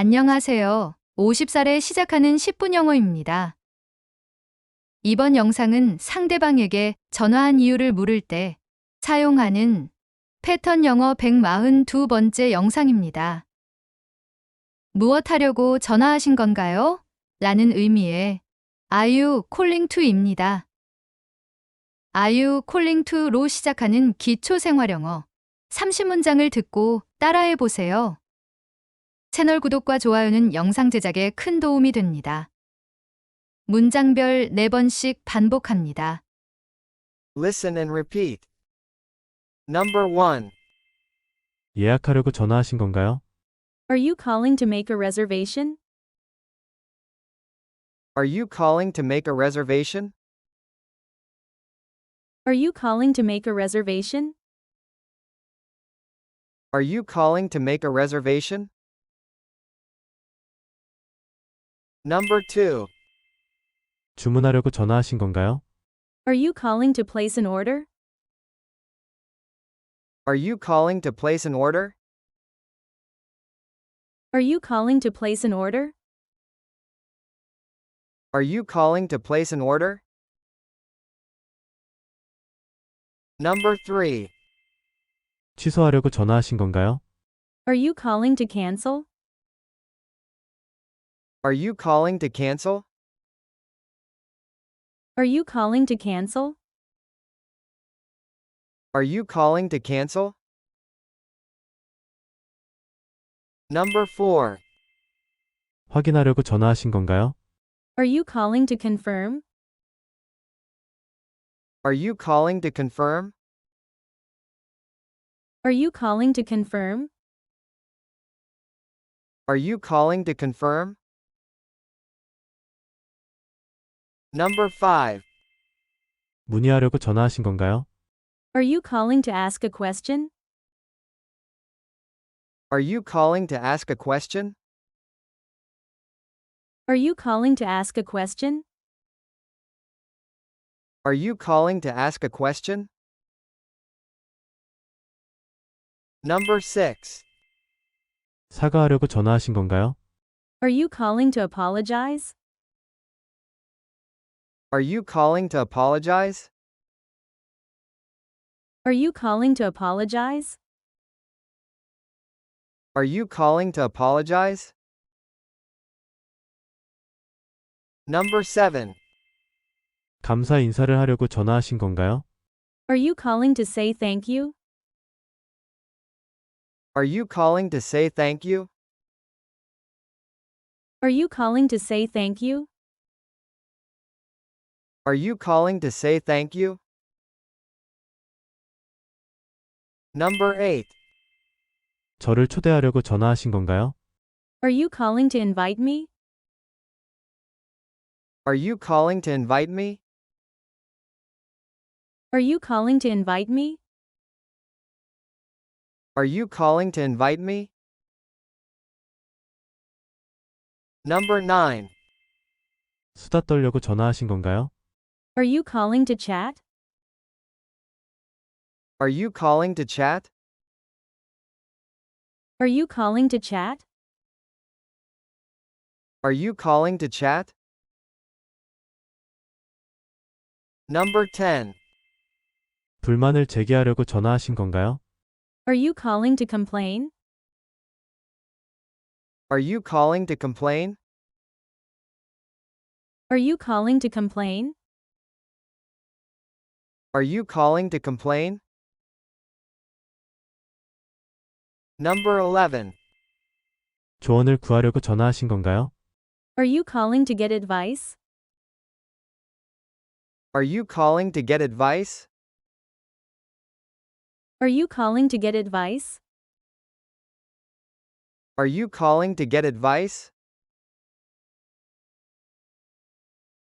안녕하세요. 50살에 시작하는 10분 영어입니다. 이번 영상은 상대방에게 전화한 이유를 물을 때 사용하는 패턴 영어 142번째 영상입니다. 무엇 하려고 전화하신 건가요? 라는 의미의 Are you calling to입니다. Are you calling to로 시작하는 기초 생활 영어 30문장을 듣고 따라해 보세요. 채널 구독과 좋아요는 영상 제작에 큰 도움이 됩니다. 문장별 4번씩 반복합니다. Listen and repeat. Number 1. 예약하려고 전화하신 건가요? Are you calling to make a reservation? Are you calling to make a reservation? Are you calling to make a reservation? Are you calling to make a reservation? Number 2. 주문하려고 전화하신 건가요? Are you calling to place an order? Are you calling to place an order? Are you calling to place an order? Are you calling to place an order? Number 3. 취소하려고 전화하신 건가요? Are you calling to cancel? Are you calling to cancel? Are you calling to cancel? Are you calling to cancel? Number 4. 확인하려고 전화하신 건가요? Are you calling to confirm? Are you calling to confirm? Are you calling to confirm? Are you calling to confirm? Number 5. 문의하려고 전화하신 건가요? Are you calling to ask a question? Are you calling to ask a question? Are you calling to ask a question? Are you calling to ask a question? Number 6. 사과하려고 전화하신 건가요? Are you calling to apologize? Are you calling to apologize? Are you calling to apologize? Are you calling to apologize? Number 7. 감사 인사를 하려고 전화하신 건가요? Are you calling to say thank you? Are you calling to say thank you? Are you calling to say thank you? Are you calling to say thank you? Number 8. 저를 초대하려고 전화하신 건가요? Are you calling to invite me? Are you calling to invite me? Are you calling to invite me? Are you calling to invite me? Number 9. 수다 떨려고 전화하신 건가요? Are you calling to chat? Are you calling to chat? Are you calling to chat? Are you calling to chat? Number 10. 불만을 제기하려고 전화하신 건가요? Are you calling to complain? Are you calling to complain? Are you calling to complain? Are you calling to complain? Number 11. 조언을 구하려고 전화하신 건가요? Are you calling to get advice? Are you calling to get advice? Are you calling to get advice? Are you calling to get advice?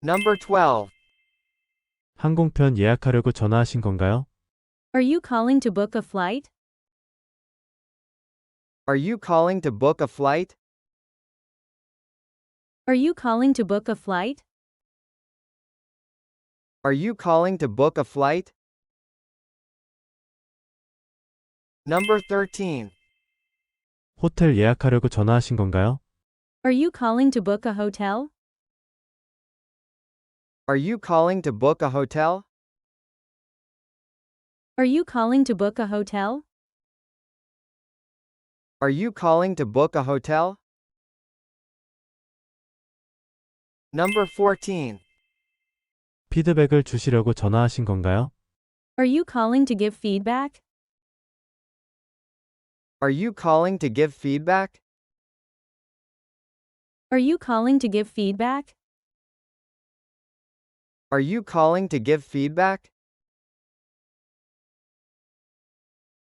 Number 12. 항공편 예약하려고 전화하신 건가요? Are you calling to book a flight? Are you calling to book a flight? Are you calling to book a flight? Are you calling to book a flight? Number 13. 호텔 예약하려고 전화하신 건가요? Are you calling to book a hotel? Are you calling to book a hotel? Are you calling to book a hotel? Are you calling to book a hotel? Number 14. 피드백을 주시려고 전화하신 건가요? Are you calling to give feedback? Are you calling to give feedback? Are you calling to give feedback? Are you calling to give feedback?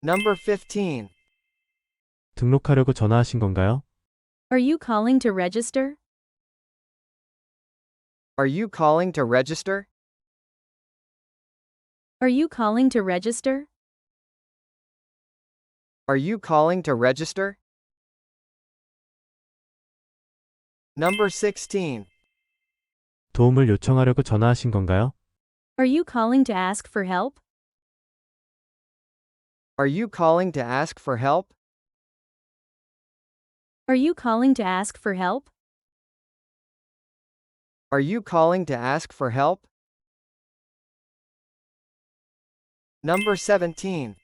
Number 15. 등록하려고 전화하신 건가요? Are you calling to register? Are you calling to register? Are you calling to register? Are you calling to register? Number 16. 도움을 요청하려고 전화하신 건가요? Are you calling to ask for help? Are you calling to ask for help? Are you calling to ask for help? Are you calling to ask for help? Number 17.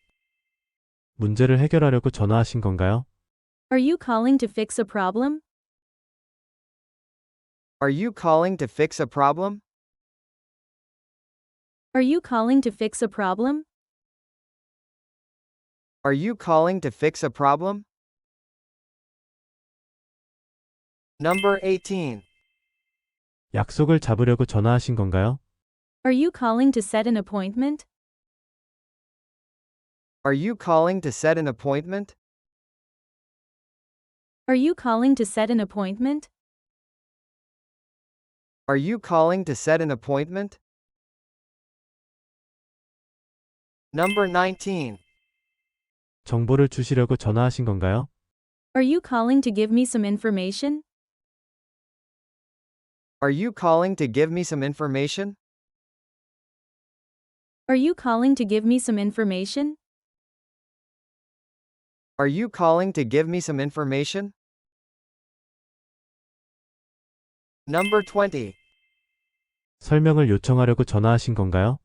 문제를 해결하려고 전화하신 건가요? Are you calling to fix a problem? Are you calling to fix a problem? Are you calling to fix a problem? Are you calling to fix a problem? Number 18. 약속을 잡으려고 전화하신 건가요? Are you calling to set an appointment? Are you calling to set an appointment? Are you calling to set an appointment? Are you calling to set an appointment? Number 19. 정보를 주시려고 전화하신 건가요? Are you calling to give me some information? Are you calling to give me some information? Are you calling to give me some information? Are you calling to give me some information? Number 20. 설명을 요청하려고 전화하신 건가요?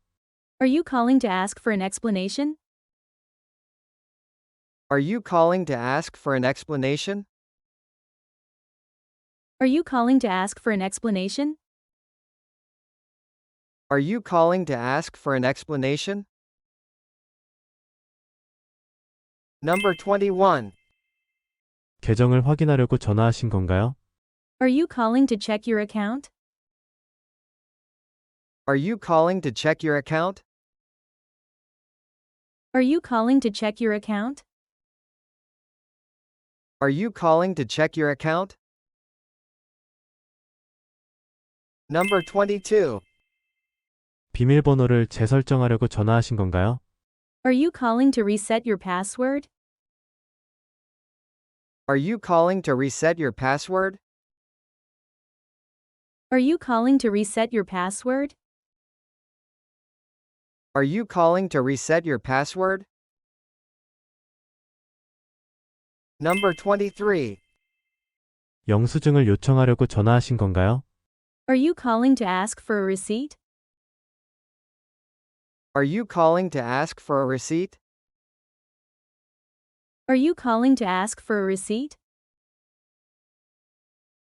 Are you calling to ask for an explanation? Are you calling to ask for an explanation? Are you calling to ask for an explanation? Are you calling to ask for an explanation? Number 21. 계정을 확인하려고 전화하신 건가요? Are you calling to check your account? Are you calling to check your account? Are you calling to check your account? Are you calling to check your account? Number 22. 비밀번호를 재설정하려고 전화하신 건가요? Are you calling to reset your password? Are you calling to reset your password? Are you calling to reset your password? Are you calling to reset your password? Number 23. 영수증을 요청하려고 전화하신 건가요? Are you calling to ask for a receipt? Are you calling to ask for a receipt? Are you calling to ask for a receipt?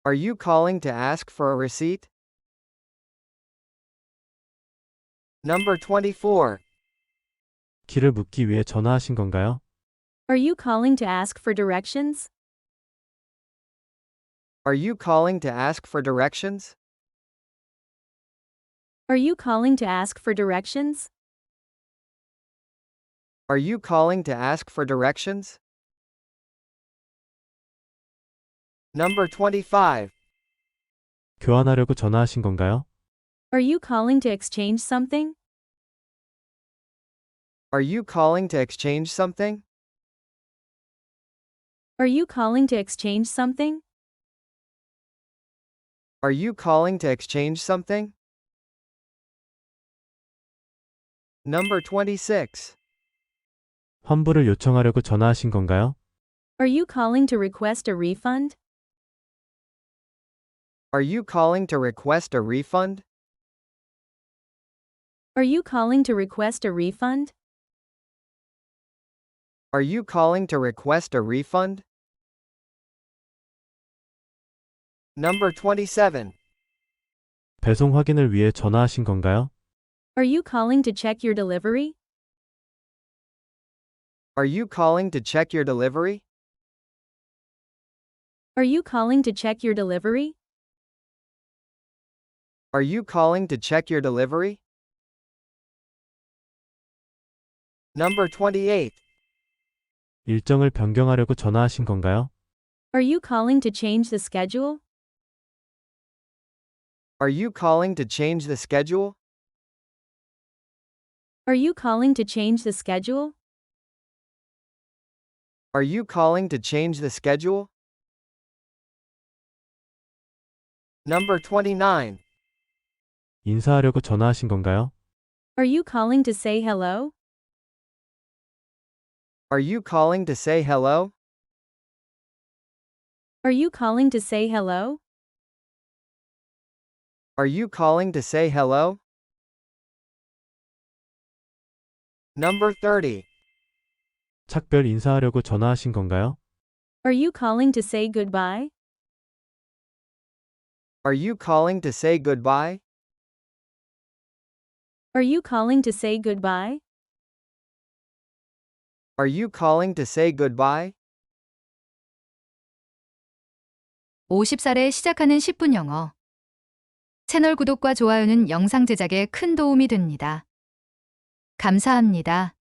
Are you calling to ask for a receipt? Number 24. 길을 묻기 위해 전화하신 건가요? Are you calling to ask for directions? Are you calling to ask for directions? Are you calling to ask for directions? Are you calling to ask for directions? Number 25. 교환하려고 전화하신 건가요? Are you calling to exchange something? Are you calling to exchange something? Are you calling to exchange something? Are you calling to exchange something? Number 26. 환불을 요청하려고 전화하신 건가요? Are you calling to request a refund? Are you calling to request a refund? Are you calling to request a refund? Are you calling to request a refund? Number 27. 배송 확인을 위해 전화하신 건가요? Are you calling to check your delivery? Are you calling to check your delivery? Are you calling to check your delivery? Are you calling to check your delivery? Number 28. 일정을 변경하려고 전화하신 건가요? Are you calling to change the schedule? Are you calling to change the schedule? Are you calling to change the schedule? Are you calling to change the schedule? Number 29. 인사하려고 전화하신 건가요? Are you calling to say hello? Are you calling to say hello? Are you calling to say hello? Are you calling to say hello? Number 30. 작별 인사하려고 전화하신 건가요? Are you calling to say goodbye? Are you calling to say goodbye? Are you calling to say goodbye? Are you calling to say goodbye? 50살에 시작하는 10분 영어. 채널 구독과 좋아요는 영상 제작에 큰 도움이 됩니다. 감사합니다.